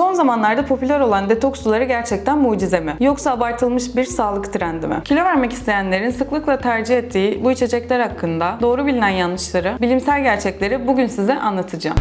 Son zamanlarda popüler olan detoks suları gerçekten mucize mi? Yoksa abartılmış bir sağlık trendi mi? Kilo vermek isteyenlerin sıklıkla tercih ettiği bu içecekler hakkında doğru bilinen yanlışları, bilimsel gerçekleri bugün size anlatacağım.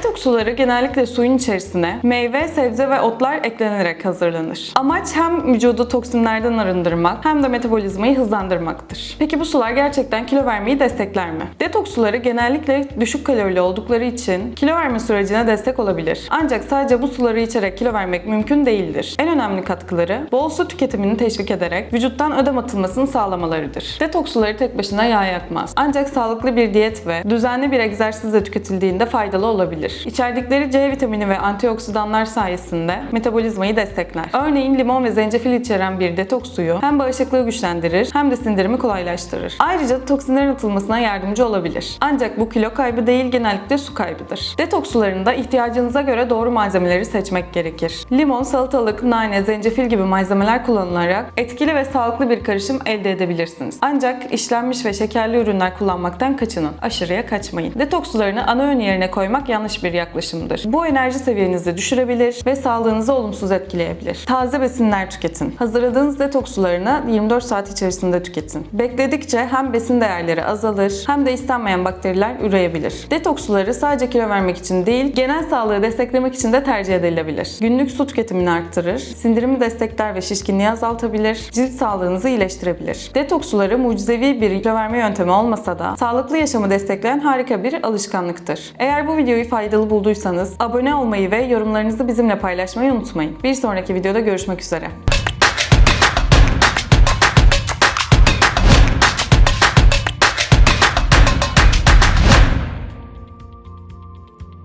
Detoks suları genellikle suyun içerisine meyve, sebze ve otlar eklenerek hazırlanır. Amaç hem vücudu toksinlerden arındırmak hem de metabolizmayı hızlandırmaktır. Peki bu sular gerçekten kilo vermeyi destekler mi? Detoks suları genellikle düşük kalorili oldukları için kilo verme sürecine destek olabilir. Ancak sadece bu suları içerek kilo vermek mümkün değildir. En önemli katkıları bol su tüketimini teşvik ederek vücuttan ödem atılmasını sağlamalarıdır. Detoks suları tek başına yağ yakmaz. Ancak sağlıklı bir diyet ve düzenli bir egzersizle tüketildiğinde faydalı olabilir. İçerdikleri C vitamini ve antioksidanlar sayesinde metabolizmayı destekler. Örneğin limon ve zencefil içeren bir detoks suyu hem bağışıklığı güçlendirir hem de sindirimi kolaylaştırır. Ayrıca toksinlerin atılmasına yardımcı olabilir. Ancak bu kilo kaybı değil genellikle su kaybıdır. Detoks sularında ihtiyacınıza göre doğru malzemeleri seçmek gerekir. Limon, salatalık, nane, zencefil gibi malzemeler kullanılarak etkili ve sağlıklı bir karışım elde edebilirsiniz. Ancak işlenmiş ve şekerli ürünler kullanmaktan kaçının. Aşırıya kaçmayın. Detoks sularını ana öğün yerine koymak yanlış bir yaklaşımdır. Bu enerji seviyenizi düşürebilir ve sağlığınızı olumsuz etkileyebilir. Taze besinler tüketin. Hazırladığınız detoks sularını 24 saat içerisinde tüketin. Bekledikçe hem besin değerleri azalır hem de istenmeyen bakteriler üreyebilir. Detoks suları sadece kilo vermek için değil, genel sağlığı desteklemek için de tercih edilebilir. Günlük su tüketimini arttırır, sindirimi destekler ve şişkinliği azaltabilir, cilt sağlığınızı iyileştirebilir. Detoks suları mucizevi bir kilo verme yöntemi olmasa da sağlıklı yaşamı destekleyen harika bir alışkanlıktır. Eğer bu videoyu faydalı bulduysanız abone olmayı ve yorumlarınızı bizimle paylaşmayı unutmayın. Bir sonraki videoda görüşmek üzere.